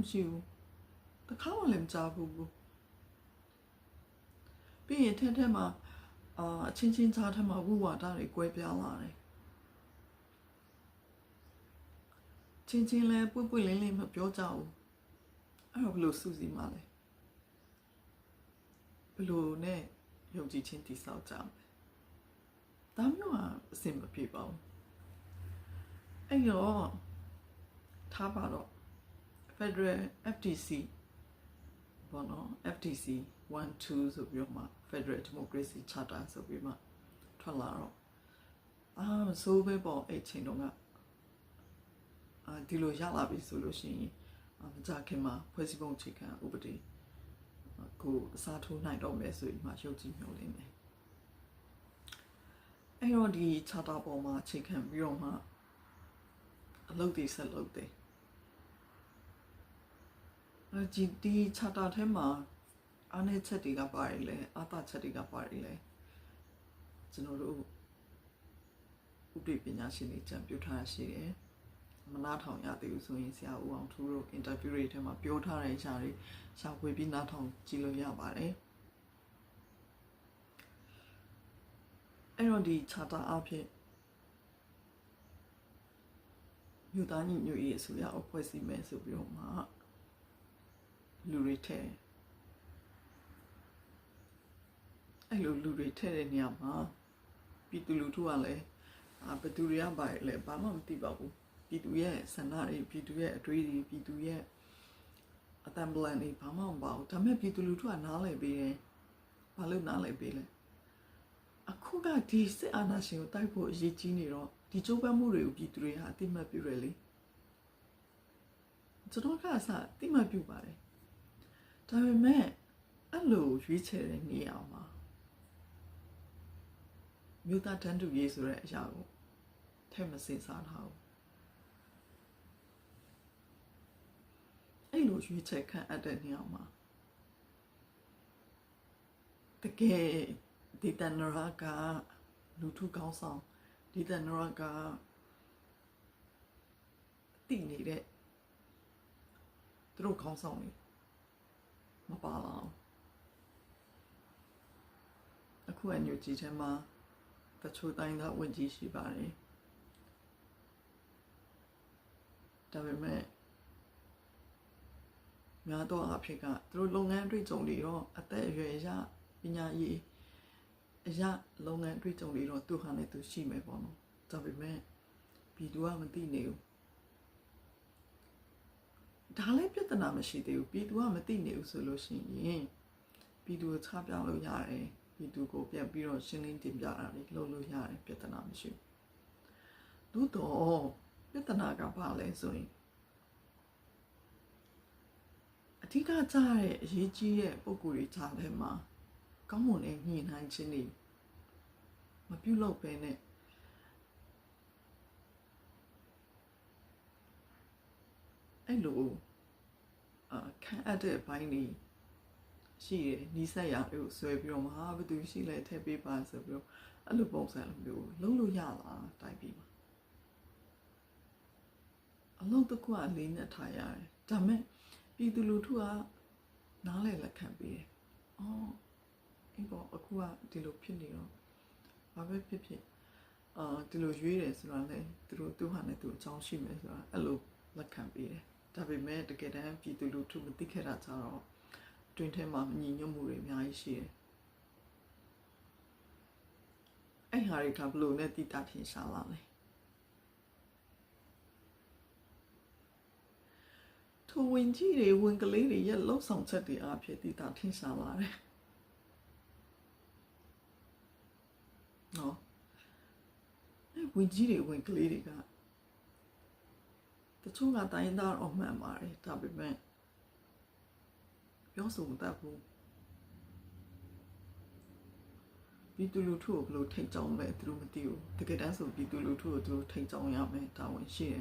မရှိဘူးတစ်ခါမှလည်းမကြားဘူးဘူးပြီးရင်ထက်ထက်မှာအာအချင်းချင်းကြားထက်မှာဝိဝါဒတွေကွဲပြားလာတယ်ချင်းချင်းလည်းပွင့်ပွင့်လင်းလင်းမပြောကြဘူးအဲ့တော့ဘယ်လိုစူးစီးမှလဲဘယ်လိုနဲ့ယုံကြည်ခြင်းတည်ဆောက်ကြမလဲဒါမျိုးကအဆင်မပြေပါဘူးအဲ့တော့ထားပါတော့ Federal FTC ဘောနော် FTC 1 2ဆိုပြီးတော့မှ Federal Democracy Charter ဆိုပြီးမှထွက်လာတော့အာမစိုးပဲပေါ့အဲ့ချိန်တုန်းကအာဒီလိုရလာပြီဆိုလို့ရှိရင်အာမကြခင်မှာဖွဲ့စည်းပုံအခြေခံဥပဒေကိုအစားထိုးနိုင်တော့မယ်ဆိုပြီးမှရုပ်ကြည့်မျှော်လင့်တယ်အဲ့တော့ဒီ charter ပေါ်မှာအခြေခံပြီးတော့မှအလုပ်တွေဆက်လုပ်တယ် အဲဒီဒီ charter ထဲမှာအားနည်းချက်တွေကပါတယ်လေအသာချက်တွေကပါတယ်လေကျွန်တော်တို့ဥပဒေပညာရှင်တွေကြံပြထားရှိတယ်မနာထောင်ရသေးဘူးဆိုရင်ဆရာဦးအောင်ထူးတို့ interview တွေထဲမှာပြောထားတဲ့ရှားတွေရှာဖွေပြီးနားထောင်ကြည့်လို့ရပါတယ်အဲ့တော့ဒီ charter အဖြစ်မြို့သားညီညွတ်ရေးအစိုးရကိုဖွဲ့စည်းမယ်ဆိုပြီးတော့မှ လူတွေထဲအဲ့လိုလူတွေထဲတဲ့နေရာမှာပြည်သူလူထုကလည်းအာဘယ်သူတွေကပါလဲဘာမှမသိပါဘူးပြည်သူရဲ့ဆန္ဒတွေပြည်သူရဲ့အတွေးတွေပြည်သူရဲ့အတံပလန်တွေဘာမှမပါဘူးဒါပေမဲ့ပြည်သူလူထုကနားလည်ပေးတယ်ဘာလို့နားလည်ပေးလဲအခုကဒီစစ်အာဏာရှင်ကိုတိုက်ဖို့အရေးကြီးနေတော့ဒီကြိုးပမ်းမှုတွေကိုပြည်သူတွေဟာအတိမတ်ပြုရလေကျွန်တော်ကအစအတိမတ်ပြုပါတယ် ဒါပေမဲ့အဲ့လိုရွေးချယ်တဲ့နေရာမှာမြို့သားတန်းတူရေးဆိုတဲ့အရာကိုထဲမစင်စားထားဘူးအဲ့လိုရွေးချယ်ခံအပ်တဲ့နေရာမှာတကယ်ဒေသနရကလူထုကောင်းဆောင်ဒေသနရကတည်နေတဲ့သူတို့ကောင်းဆောင်နေ မပါလာအောင်အခုအညူကြီးထဲမှာတချို့တိုင်းသားဝင်ကြီးရှိပါတယ်ဒါပေမဲ့များတော့အဖြစ်ကသူတို့လုပ်ငန်းအတွေ့အကြုံတွေတော့အသက်အရွယ်အရပညာရေးအရလုပ်ငန်းအတွေ့အကြုံတွေတော့သူဟာနဲ့သူရှိမယ်ပေါ့နော်ဒါပေမဲ့ပြည်သူကမသိနေဘူး ဒါလည်းပြဿနာမရှိသေးဘူးပြည်သူကမသိနေဘူးဆိုလို့ရှိရင်ပြည်သူကိုချပြလို့ရတယ်ပြည်သူကိုပြန်ပြီးတော့ရှင်းလင်းတင်ပြတာတွေလုပ်လို့ရတယ်ပြဿနာမရှိဘူးသို့တော့ပြဿနာကဘာလဲဆိုရင်အဓိကကြားတဲ့အရေးကြီးတဲ့ပုံကိုယ်တွေကြားထဲမှာကောင်းမွန်တဲ့ညှိနှိုင်းခြင်းတွေမပြုလုပ်ဘဲနဲ့ အဲ့လိုအာခံအပ်တဲ့ဘိုင်းတွေရှိတယ်နီးစပ်ရတွေကိုဆွဲပြီးတော့မဟာဘယ်သူရှိလဲထည့်ပေးပါဆိုပြီးတော့အဲ့လိုပုံစံလိုမျိုးလုံးလို့ရလားတိုက်ပြီးမှာအလုံးတစ်ခုအလေးနဲ့ထားရတယ်ဒါမဲ့ပြည်သူလူထုကနားလဲလက်ခံပေးတယ်အော်အေးပေါ့အခုကဒီလိုဖြစ်နေတော့ဘာပဲဖြစ်ဖြစ်အာဒီလိုရွေးတယ်ဆိုတာလေသူတို့သူ့ဟာနဲ့သူအကြောင်းရှိမယ်ဆိုတာအဲ့လိုလက်ခံပေးတယ် ဒါပေမဲ့တကယ်တမ်းပြည်သူလူထုမသိခဲ့တာကြတော့တွင်ထဲမှာမညီညွတ်မှုတွေအများကြီးရှိတယ်အဲ့ဟာတွေကဘလို့နဲ့တိတာထင်ရှားလာလဲထိုဝင်ကြီးတွေဝင်ကလေးတွေရဲ့လှုပ်ဆောင်ချက်တွေအဖြစ်တိတာထင်ရှားလာတယ်နော်အဲ့ဝင်ကြီးတွေဝင်ကလေးတွေက တချို့ကတိုင်းသားအောင်မှန်ပါတယ်ဒါပေမဲ့ပြောဆိုမတတ်ဘူးပြည်သူလူထုကိုဘယ်လိုထိတ်ကြောင်းလဲသူတို့မသိဘူးတကယ်တမ်းဆိုပြည်သူလူထုကိုသူတို့ထိတ်ကြောင်းရမယ်တာဝန်ရှိတယ်